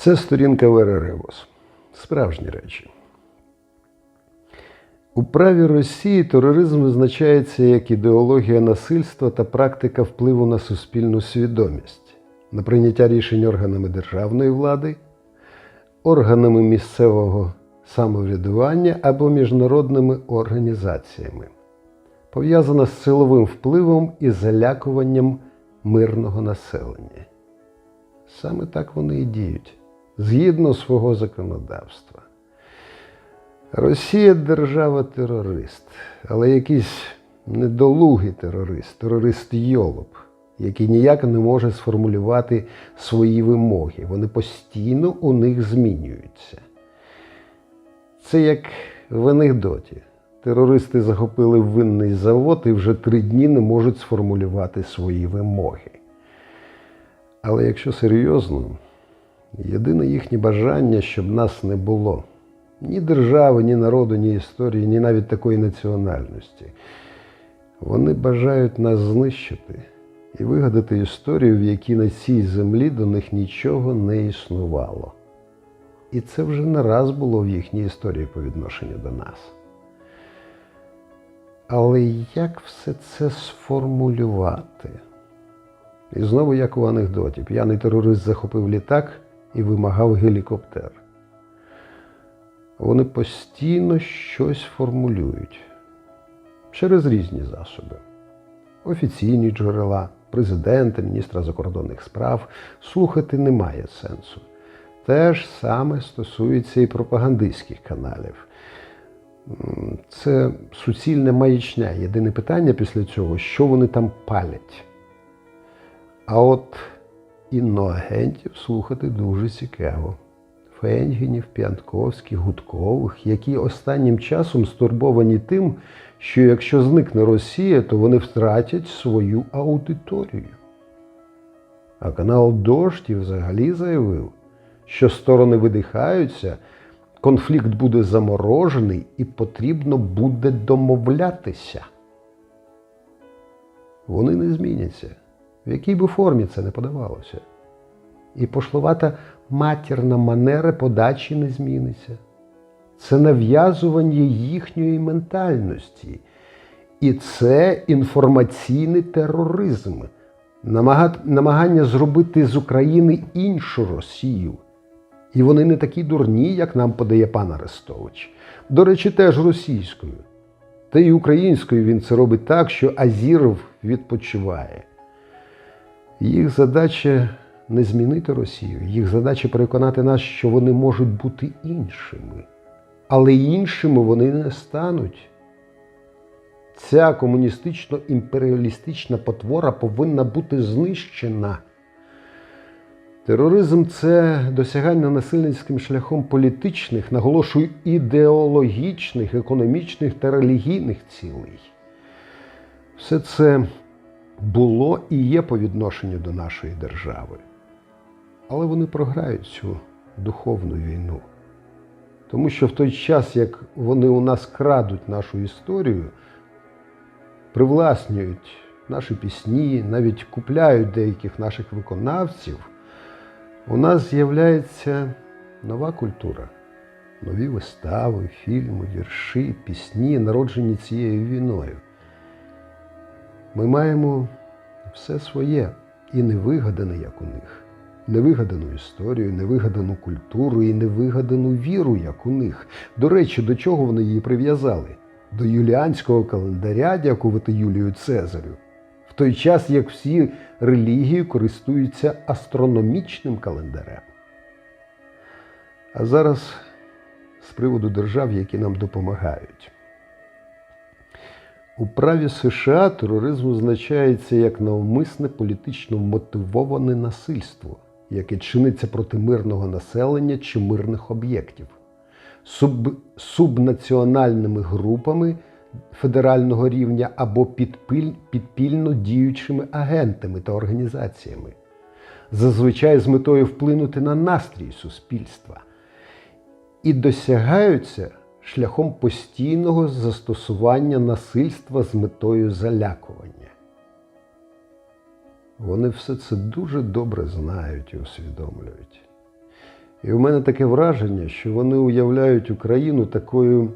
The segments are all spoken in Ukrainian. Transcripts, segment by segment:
Це сторінка Вери Ревос. Справжні речі. У праві Росії тероризм визначається як ідеологія насильства та практика впливу на суспільну свідомість, на прийняття рішень органами державної влади, органами місцевого самоврядування або міжнародними організаціями, пов'язана з силовим впливом і залякуванням мирного населення. Саме так вони і діють, згідно свого законодавства. Росія держава-терорист, але якийсь недолугий терорист, терорист Йолоп, який ніяк не може сформулювати свої вимоги. Вони постійно у них змінюються. Це як в анекдоті. Терористи захопили винний завод і вже три дні не можуть сформулювати свої вимоги. Але якщо серйозно, єдине їхнє бажання, щоб нас не було. Ні держави, ні народу, ні історії, ні навіть такої національності. Вони бажають нас знищити і вигадати історію, в якій на цій землі до них нічого не існувало. І це вже не раз було в їхній історії по відношенню до нас. Але як все це сформулювати? І знову, як у анекдоті, п'яний терорист захопив літак і вимагав гелікоптер. Вони постійно щось формулюють через різні засоби. Офіційні джерела, президента, міністра закордонних справ слухати немає сенсу. Те ж саме стосується і пропагандистських каналів. Це суцільна маячня. Єдине питання після цього, що вони там палять. А от іноагентів слухати дуже цікаво. Фенгінів, П'янтковських, Гудкових, які останнім часом стурбовані тим, що якщо зникне Росія, то вони втратять свою аудиторію. А канал Дождь взагалі заявив, що сторони видихаються, конфлікт буде заморожений і потрібно буде домовлятися. Вони не зміняться, в якій би формі це не подавалося. І пошловата матірна манера подачі не зміниться. Це нав'язування їхньої ментальності. І це інформаційний тероризм, намагання зробити з України іншу Росію. І вони не такі дурні, як нам подає пан Арестович. До речі, теж російською. Та й українською він це робить так, що Азіров відпочиває. Їх задача не змінити Росію, їх задача переконати нас, що вони можуть бути іншими. Але іншими вони не стануть. Ця комуністично-імперіалістична потвора повинна бути знищена. Тероризм це досягання насильницьким шляхом політичних, наголошую, ідеологічних, економічних та релігійних цілей. Все це було і є по відношенню до нашої держави. Але вони програють цю духовну війну. Тому що в той час, як вони у нас крадуть нашу історію, привласнюють наші пісні, навіть купляють деяких наших виконавців, у нас з'являється нова культура, нові вистави, фільми, вірші, пісні, народжені цією війною. Ми маємо все своє і невигадане, як у них. Невигадану історію, невигадану культуру і невигадану віру, як у них. До речі, до чого вони її прив'язали? До юліанського календаря, дякувати Юлію Цезарю. В той час, як всі релігії користуються астрономічним календарем. А зараз з приводу держав, які нам допомагають. У праві США тероризм означається як навмисне політично мотивоване насильство, яке чиниться проти мирного населення чи мирних об'єктів, суб, субнаціональними групами федерального рівня або підпіль, підпільно діючими агентами та організаціями, зазвичай з метою вплинути на настрій суспільства, і досягаються шляхом постійного застосування насильства з метою залякування. Вони все це дуже добре знають і усвідомлюють. І у мене таке враження, що вони уявляють Україну такою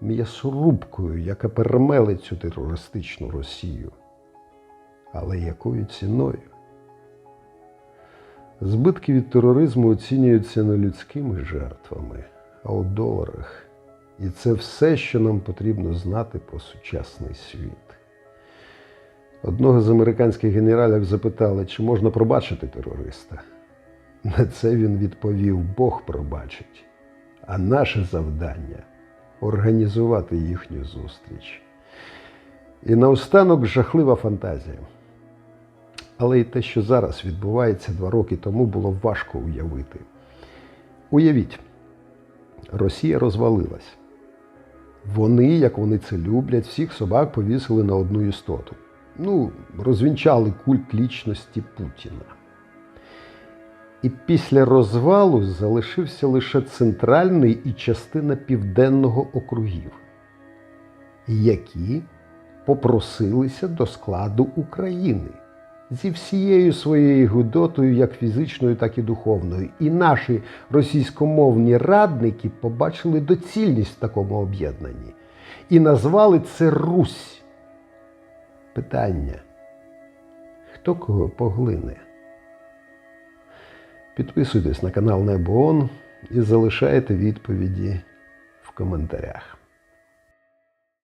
м'ясорубкою, яка перемелить цю терористичну Росію. Але якою ціною? Збитки від тероризму оцінюються не людськими жертвами, а у доларах. І це все, що нам потрібно знати про сучасний світ. Одного з американських генералів запитали, чи можна пробачити терориста. На це він відповів: Бог пробачить. А наше завдання організувати їхню зустріч. І наостанок жахлива фантазія. Але й те, що зараз відбувається два роки тому, було важко уявити. Уявіть, Росія розвалилась. Вони, як вони це люблять, всіх собак повісили на одну істоту. Ну, розвінчали культ лічності Путіна. І після розвалу залишився лише центральний і частина південного округів, які попросилися до складу України зі всією своєю гудотою, як фізичною, так і духовною. І наші російськомовні радники побачили доцільність в такому об'єднанні і назвали це Русь. Питання: хто кого поглине? Підписуйтесь на канал Небо ООН і залишайте відповіді в коментарях.